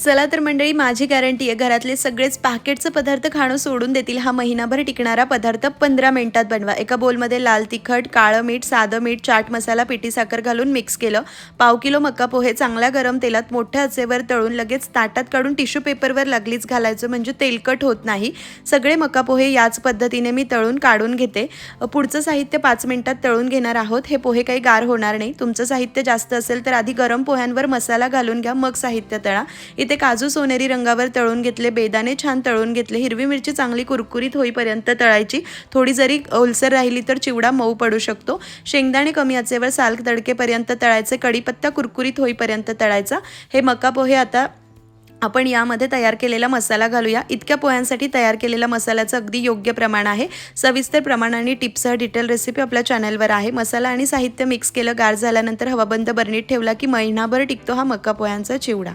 चला तर मंडळी माझी गॅरंटी आहे घरातले सगळेच पॅकेटचं पदार्थ खाणं सोडून देतील. हा महिनाभर टिकणारा पदार्थ पंधरा मिनिटात बनवा. एका बोलमध्ये लाल तिखट काळं मीठ साधं मीठ चाट मसाला पिठी साखर घालून मिक्स केलं. पाव किलो मका पोहे चांगल्या गरम तेलात मोठ्या आचेवर तळून लगेच ताटात काढून टिश्यू पेपरवर लागलीच घालायचं म्हणजे तेलकट होत नाही. सगळे मका पोहे याच पद्धतीने मी तळून काढून घेते. पुढचं साहित्य पाच मिनिटात तळून घेणार आहोत. हे पोहे काही गार होणार नाही. तुमचं साहित्य जास्त असेल तर आधी गरम पोह्यांवर मसाला घालून घ्या. मग साहित्य तळा. इथे काजू सोनेरी रंगावर तळून घेतले बेदाणे छान तळून घेतले हिरवी मिरची चांगली कुरकुरीत होईपर्यंत तळायची. थोडी जरी ओलसर राहिली तर चिवडा मऊ पडू शकतो. शेंगदाणे कमी आचेवर साल तडकेपर्यंत तळायचे कढीपत्ता कुरकुरीत होईपर्यंत तळायचा. हे मका पोहे आता आपण यामध्ये तयार केलेला मसाला घालूया. इतक्या पोह्यांसाठी तयार केलेला मसाल्याचं अगदी योग्य प्रमाण आहे. सविस्तर प्रमाण आणि टिप्ससह डिटेल रेसिपी आपल्या चॅनलवर आहे. मसाला आणि साहित्य मिक्स केलं गार झाल्यानंतर हवाबंद बरणीत ठेवला की महिनाभर टिकतो हा मका पोह्यांचा चिवडा.